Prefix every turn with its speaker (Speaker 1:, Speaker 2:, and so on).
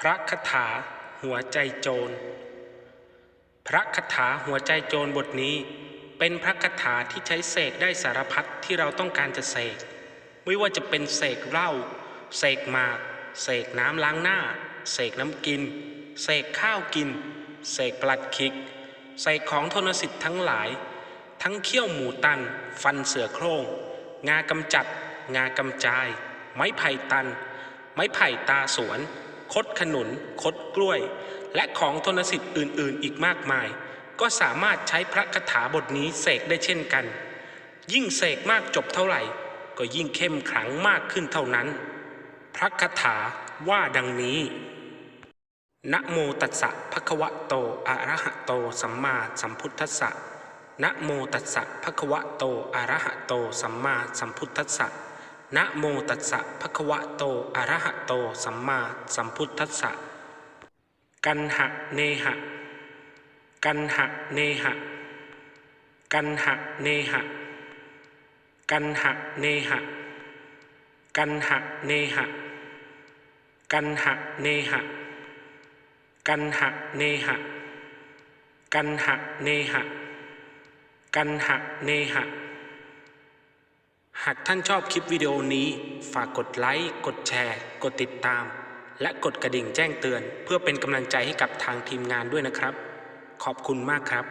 Speaker 1: พระคาถาหัวใจโจร พระคาถาหัวใจโจรบทนี้ เป็นพระคาถาที่ใช้เสกได้สารพัดที่เราต้องการจะเสก ไม่ว่าจะเป็นเสกเหล้าเสกหมาก เสกน้ำล้างหน้า เสกน้ำกิน เสกข้าวกิน เสกปลัดคิก เสกของทนสิทธิ์ทั้งหลาย ทั้งเขี้ยวหมูตัน ฟันเสือโครง งากำจัด งากำจาย ไม้ไผ่ตัน ไม้ไผ่ตาสวน คดขนุน คดกล้วย และของทนสิทธิ์อื่นๆ อีกมากมาย ก็สามารถใช้พระคาถาบทนี้เสกได้เช่นกัน ยิ่งเสกมากจบเท่าไหร่ ก็ยิ่งเข้มขลังมากขึ้นเท่านั้น พระคาถาว่าดังนี้ นะโมตัสสะภะคะวะโต อะระหะโต สัมมาสัมพุทธัสสะนะโมตัสสะภะคะวะโต อะระหะโต สัมมาสัมพุทธัสสะ นะโมตัสสะภะคะวะโต อะระหะโต สัมมาสัมพุทธัสสะ กันหะเนหะ กันหะเนหะ กันหะเนหะ กันหะเนหะ กันหะเนหะ กันหะเนหะ กันหะเนหะ กันหะเนหะ กันหะเนหะ หากท่านชอบคลิปวิดีโอนี้ ฝากกดไลค์ กดแชร์ กดติดตาม และกดกระดิ่งแจ้งเตือน เพื่อเป็นกำลังใจให้กับทางทีมงานด้วยนะครับ ขอบคุณมากครับ